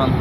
প্রান্ত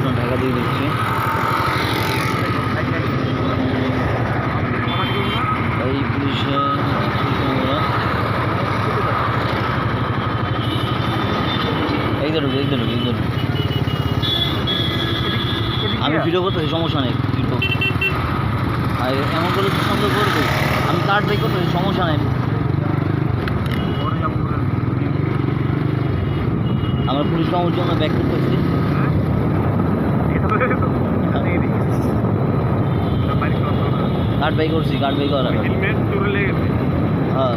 আমরা ঢাকা দিয়ে দিচ্ছি এই পুলিশে আমরা আমি ভিডিও করতেছি সমস্যা নেই ভিডিও আর এমন করে তো সুন্দর করবে। আমি কার্ড বাই করতেছি সমস্যা নেই। আমরা পুলিশ কামড় জন্য ব্যাক করতেছি। কার্ড বাই করছি কার্ড বাই করা হ্যাঁ।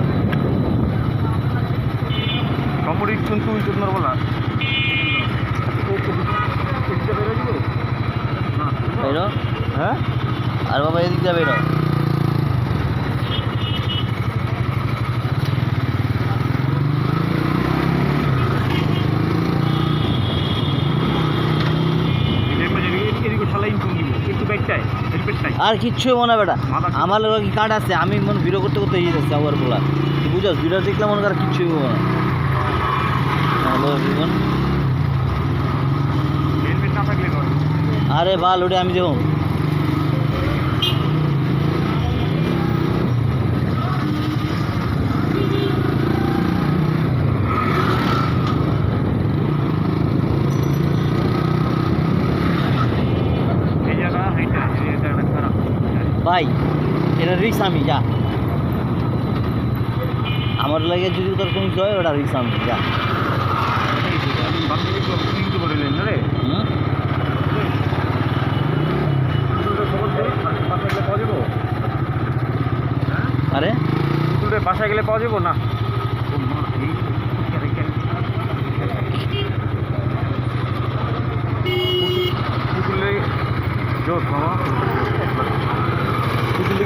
কমোডিট কিন্তু বলা। বেরো হ্যাঁ? আর বাবা এদিক দিয়ে বেরো। আর কিচ্ছু হব না বেটা। আমার লোক কি কার্ড আছে? আমি মনে ভিডিও করতে করতে ইয়ে যাচ্ছে আবার বলা। তুই বুঝাস ভিডিও দেখলে মনে কর কিচ্ছু হব না। হ্যালো এভরিওয়ান হেলমেট না থাকলে কর আরে বাল ওটা আমি খারাপ ভাই এটা রিক্স আমি যা। আমার লাগে যদি তোর কোনো হয় ওটা রিক্স আমি যা কিন্তু বলিলেন না রে হুম? আরে বাসায় গেলে পাওয়া যাব না? জোর বাবা।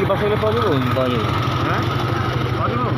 বাসায় গেলে পাওয়া যাব? পাওয়া যাবে। হ্যাঁ?